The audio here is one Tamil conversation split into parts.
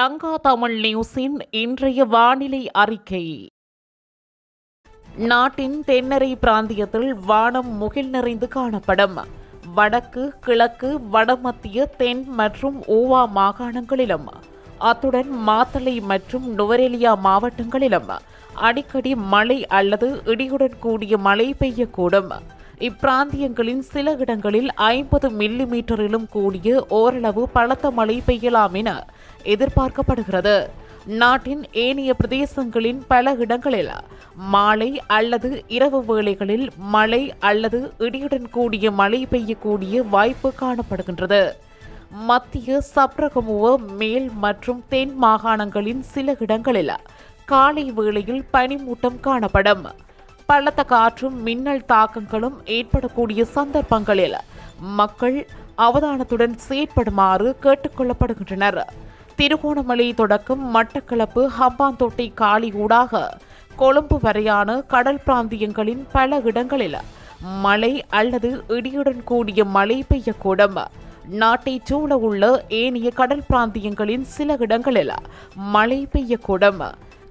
லங்கா தமிழ் நியூஸின் இன்றைய வானிலை அறிக்கை. நாட்டின் தென்னரை பிராந்தியத்தில் வானம் முகில் நிறைந்து காணப்படும். வடக்கு கிழக்கு வடமத்திய தென் மற்றும் ஊவா மாகாணங்களிலும் அத்துடன் மாத்தளை மற்றும் நுவரெலியா மாவட்டங்களிலும் அடிக்கடி மழை அல்லது இடியுடன் கூடிய மழை பெய்யக்கூடும். இப்பிராந்தியங்களின் சில இடங்களில் ஐம்பது மில்லி மீட்டரிலும் கூடிய ஓரளவு பலத்த மழை பெய்யலாம் என எதிர்பார்க்கப்படுகிறது. நாட்டின் ஏனைய பிரதேசங்களின் பல இடங்களில் மாலை அல்லது இரவு வேளைகளில் மழை அல்லது இடியுடன் கூடிய மழை பெய்யக்கூடிய வாய்ப்பு காணப்படுகின்றது. மத்திய சப்ரகமுவ மேல் மற்றும் தென் மாகாணங்களின் சில இடங்களில் காலை வேளையில் பனிமூட்டம் காணப்படும். பலத்த காற்றும் மின்னல் தாக்கங்களும் ஏற்படக்கூடிய சந்தர்ப்பங்களில் மக்கள் அவதானத்துடன் செயற்படுமாறு கேட்டுக்கொள்ளப்படுகின்றனர் திருகோணமலை தொடக்கம் மட்டக்களப்பு ஹம்பாந்தோட்டை காலி ஊடாக கொழும்பு வரையான கடல் பிராந்தியங்களின் பல இடங்களில் மழை அல்லது இடியுடன் கூடிய மழை பெய்யக்கூடும். நாட்டை சூழ உள்ள ஏனைய கடல் பிராந்தியங்களின் சில இடங்களில் மழை பெய்யக்கூடும்.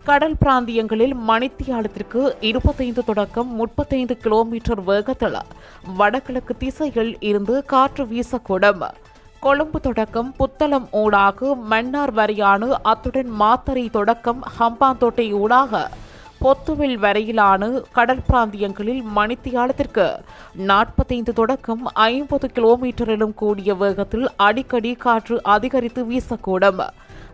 கடல் பிராந்தியங்களில் மணித்தியாலத்திற்கு இருபத்தைந்து தொடக்கம் முப்பத்தைந்து கிலோமீட்டர் வேகத்தில் வடகிழக்கு திசையில் இருந்து காற்று வீசக்கூடும். கொழும்பு தொடக்கம் புத்தளம் ஊடாக மன்னார் வரையான அத்துடன் மாத்தறை தொடக்கம் ஹம்பாந்தோட்டை ஊடாக பொத்துவில் வரையிலான கடல் பிராந்தியங்களில் மணித்தியாலத்திற்கு நாற்பத்தைந்து தொடக்கம் ஐம்பது கிலோமீட்டரிலும் கூடிய வேகத்தில் அடிக்கடி காற்று அதிகரித்து வீசக்கூடும்.